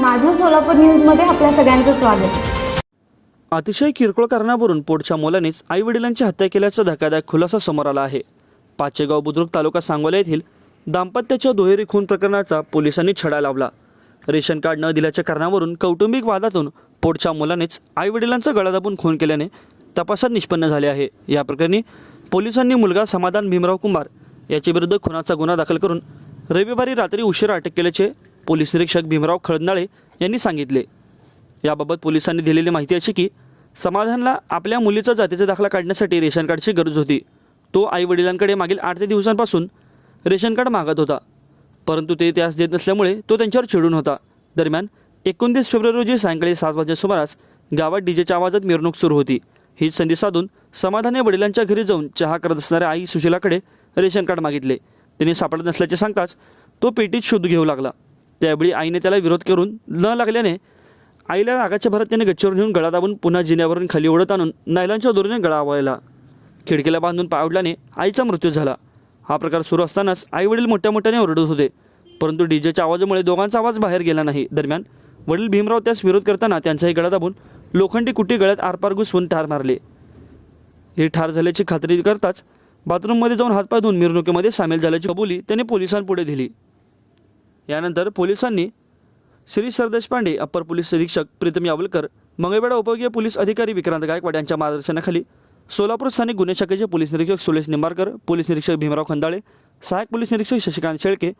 माझं सोलापूर न्यूजमध्ये आपल्या सगळ्यांचं स्वागत. अतिशय किरकोळ कारणावरून पोटच्या मुलानेच आई वडिलांची हत्या केल्याचा धक्कादायक खुलासा समोर आला आहे. पाचेगाव बुद्रुक तालुका सांगोला येथील दाम्पत्याच्या दुहेरी खून प्रकरणाचा पोलिसांनी छडा लावला. रेशन कार्ड न दिल्याच्या कारणावरून कौटुंबिक वादातून पोटच्या मुलानेच आई वडिलांचा गळा दाबून खून केल्याने तपासात निष्पन्न झाले आहे. या प्रकरणी पोलिसांनी मुलगा समाधान भीमराव कुंभार याच्या विरुद्ध खुनाचा गुन्हा दाखल करून रविवारी रात्री उशिरा अटक केल्याचे पोलीस निरीक्षक भीमराव खळदनाळे यांनी सांगितले. याबाबत पोलिसांनी दिलेली माहिती अशी की समाधानला आपल्या मुलीचा जातीचा दाखला काढण्यासाठी रेशन कार्डची गरज होती. तो आई वडिलांकडे मागील आठ ते दिवसांपासून रेशन कार्ड मागत होता. परंतु ते त्यास देत नसल्यामुळे तो त्यांच्यावर चिडून होता. दरम्यान एकोणतीस फेब्रुवारी रोजी सायंकाळी सात वाजल्या सुमारास गावात डीजेच्या आवाजात मिरवणूक सुरू होती. हीच संधी साधून समाधाने वडिलांच्या घरी जाऊन चहा करत असणाऱ्या आई सुशीलाकडे रेशन कार्ड मागितले. तिने सापडत नसल्याचे सांगताच तो पेटीत शोध घेऊ लागला. त्यावेळी आईने त्याला विरोध करून न लागल्याने आईला रागाच्या भरात त्याने गच्चीवर नेऊन गळा दाबून पुन्हा जिन्यावरून खाली ओढत आणून नायलांच्या दोरीने गळा आवळला. खिडकीला बांधून पावडल्याने आईचा मृत्यू झाला. हा प्रकार सुरू असतानाच आई वडील मोठ्या मोठ्याने ओरडत होते. परंतु डीजेच्या आवाजामुळे दोघांचा आवाज बाहेर गेला नाही. दरम्यान वडील भीमराव त्यास विरोध करताना त्यांचाही गळा दाबून लोखंडी कुटी गळ्यात आरपार घुसवून ठार मारले. हे ठार झाल्याची खात्री करताच बाथरूममध्ये जाऊन हातपाय धुवून मिरवणुकीमध्ये सामील झाल्याची कबुली त्याने पोलिसांपुढे दिली. यानंतर पोलिसांनी Shri Sardeshpande upper police अधीक्षक प्रीतम यावलकर मंगळवेढा उपयोगीय पोलीस अधिकारी विक्रांत गायकवाड यांच्या मार्गदर्शनाखाली सोलापूर स्थानिक गुन्हे शाखेचे पोलीस निरीक्षक सुलेश निंबारकर पोलीस निरीक्षक भीमराव खंदाळे सहाय्यक पोलीस निरीक्षक शशिकांत शेळके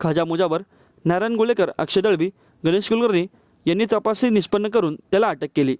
खाजा मुजावर नारायण गोलेकर अक्षय दळवी गणेश कुलकर्णी यांनी तपासणी निष्पन्न करून त्याला अटक केली.